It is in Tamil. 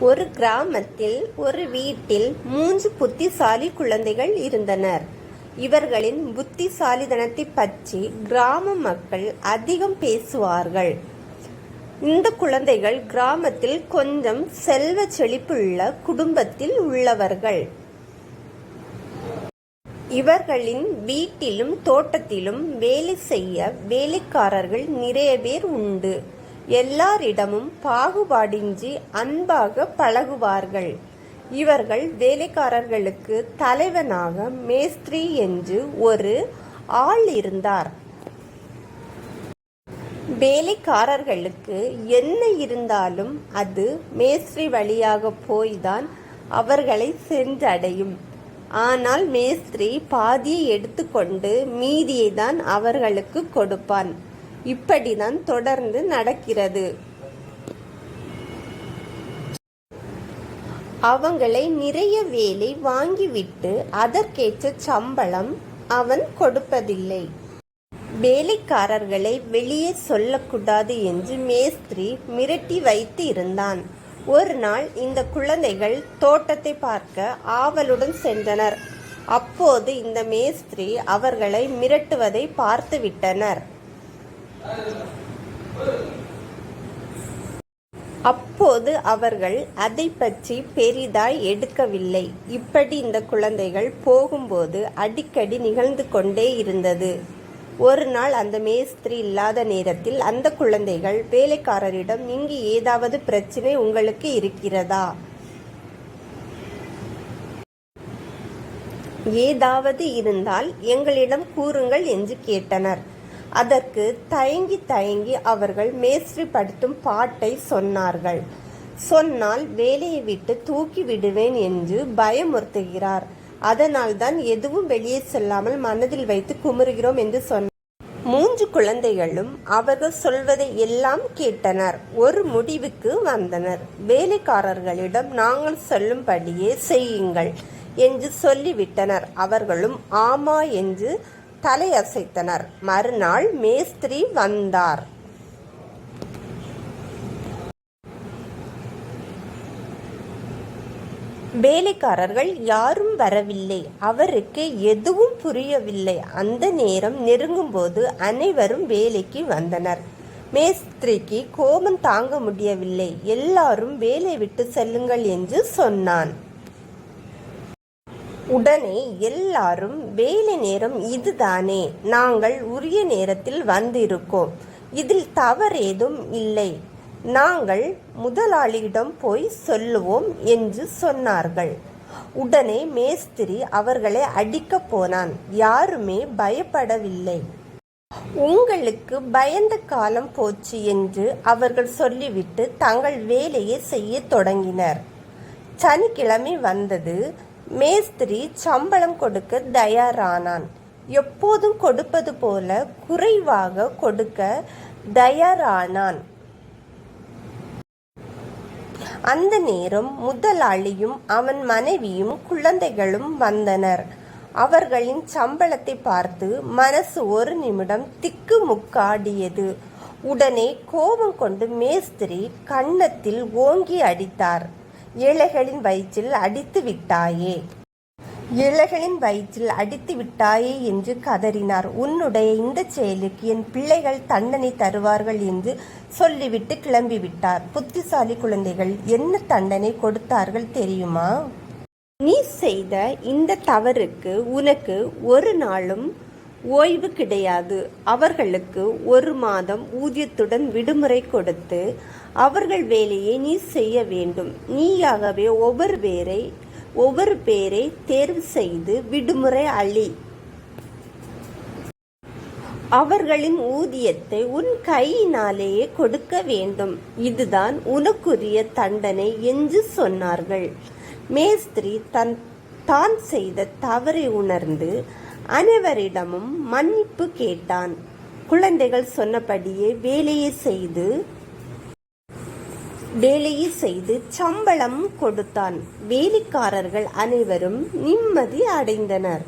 ஒரு கிராமத்தில் ஒரு வீட்டில் மூன்று புத்திசாலி குழந்தைகள் இருந்தனர். இவர்களின் புத்திசாலிதனத்தை பற்றி கிராம மக்கள் அதிகம் பேசுவார்கள். இந்த குழந்தைகள் கிராமத்தில் கொஞ்சம் செல்வ செழிப்புள்ள குடும்பத்தில் உள்ளவர்கள். இவர்களின் வீட்டிலும் தோட்டத்திலும் வேலை செய்ய வேலைக்காரர்கள் நிறைய பேர் உண்டு. எல்லாரிடமும் பாகுபாடின்றி அன்பாக பழகுவார்கள். இவர்கள் வேலைக்காரர்களுக்கு தலைவனாக மேஸ்திரி என்று ஒரு ஆள் இருந்தார். வேலைக்காரர்களுக்கு என்ன இருந்தாலும் அது மேஸ்திரி வழியாக போய்தான் அவர்களை சென்றடையும். ஆனால் மேஸ்திரி பாதியை எடுத்துக்கொண்டு மீதியை தான் அவர்களுக்கு கொடுப்பான். இப்படிதான் தொடர்ந்து நடக்கிறது. அவங்களை நிறைய வேலை வாங்கிவிட்டு அதற்கேற்ற சம்பளம் அவன் கொடுப்பதில்லை. வேலைக்காரர்களை வெளியே சொல்லக்கூடாது என்று மேஸ்திரி மிரட்டி வைத்து இருந்தான். ஒரு நாள் இந்த குழந்தைகள் தோட்டத்தை பார்க்க ஆவலுடன் சென்றனர். அப்போது இந்த மேஸ்திரி அவர்களை மிரட்டுவதை பார்த்து விட்டனர் அப்போது அவர்கள் அதை பற்றி பெரிதாய் எடுக்கவில்லை. இப்படி இந்த குழந்தைகள் போகும்போது அடிக்கடி நிகழ்ந்து கொண்டே இருந்தது. ஒரு நாள் அந்த மேஸ்திரி இல்லாத நேரத்தில் அந்த குழந்தைகள் வேலைக்காரரிடம் இங்கு ஏதாவது பிரச்சனை உங்களுக்கு இருக்கிறதா? ஏதாவது இருந்தால் எங்களிடம் கூறுங்கள் என்று கேட்டனர். அதற்கு தயங்கி தயங்கி அவர்கள் மேஸ்திரி படுத்தும் பாட்டை சொன்னார்கள். சொன்னால் வேலையை விட்டு தூக்கி விடுவேன் என்று பயமுறுத்துகிறார். அதனால்தான் எதுவும் வெளியே செல்லாமல் மனதில் வைத்து குமுறுகிறோம் என்று சொன்னார். மூன்று குழந்தைகளும் அவர்கள் சொல்வதை எல்லாம் கேட்டனர். ஒரு முடிவுக்கு வந்தனர். வேலைக்காரர்களிடம் நாங்கள் சொல்லும்படியே செய்யுங்கள் என்று சொல்லிவிட்டனர். அவர்களும் ஆமா என்று தலையசைத்தனர். மறுநாள் மேஸ்திரி வந்தார். வேலைக்காரர்கள் யாரும் வரவில்லை. அவருக்கு எதுவும் புரியவில்லை. அந்த நேரம் நெருங்கும்போது அனைவரும் வேலைக்கு வந்தனர். மேஸ்திரிக்கு கோபம் தாங்க முடியவில்லை. எல்லாரும் வேலை விட்டு செல்லுங்கள் என்று சொன்னான். உடனே எல்லாரும் வேலை நேரம் இதுதானே நாங்கள் உரிய நேரத்தில் வந்திருக்கோம். இதில் தவறேதும் இல்லை. நாங்கள் முதலாளியிடம் போய் சொல்லுவோம் என்று சொன்னார்கள். உடனே மேஸ்திரி அவர்களை அடிக்கப் போனான். யாருமே பயப்படவில்லை. உங்களுக்கு பயந்த காலம் போச்சு என்று அவர்கள் சொல்லிவிட்டு தங்கள் வேலையை செய்ய தொடங்கினர். சனிக்கிழமை வந்தது. மேஸ்திரி சம்பளம் கொடுக்க தயாரானான். எப்போதும் கொடுப்பது போல குறைவாக கொடுக்க தயாரானான். அந்த நேரம் முதலாளியும் அவன் மனைவியும் குழந்தைகளும் வந்தனர். அவர்களின் சம்பளத்தை பார்த்து மனசு ஒரு நிமிடம் திக்கு முக்காடியது உடனே கோபம் கொண்டு மேஸ்திரி கன்னத்தில் ஓங்கி அடித்தார். ஏழைகளின் வயிற்றில் அடித்து விட்டாயே. ஏழைகளின் வயிற்றில் அடித்து விட்டாயே என்று கதறினார். உன்னுடைய இந்த செயலுக்கு என் பிள்ளைகள் தண்டனை தருவார்கள் என்று சொல்லிவிட்டு கிளம்பிவிட்டார். புத்திசாலி குழந்தைகள் என்ன தண்டனை கொடுத்தார்கள் தெரியுமா? நீ செய்த இந்த தவறுக்கு உனக்கு ஒரு நாளும் ஓய்வு கிடையாது. அவர்களுக்கு ஒரு மாதம் ஊதியத்துடன் விடுமுறை கொடுத்து அவர்கள் வேலையை நீ செய்ய வேண்டும். நீயாகவே ஒவ்வொரு பேரை ஒவ்வொரு பேரை தேர்வு செய்து விடுமுறை அழி. அவர்களின் ஊதியத்தை உன் கையினாலேயே கொடுக்க வேண்டும். இதுதான் உனக்குரிய தண்டனை என்று சொன்னார்கள். மேஸ்திரி தன் தான் செய்த தவறை உணர்ந்து அனைவரிடமும் மன்னிப்பு கேட்டான். குழந்தைகள் சொன்னபடியே வேலையை செய்து வேலையை செய்து சம்பளம் கொடுத்தான். வேலைக்காரர்கள் அனைவரும் நிம்மதி அடைந்தனர்.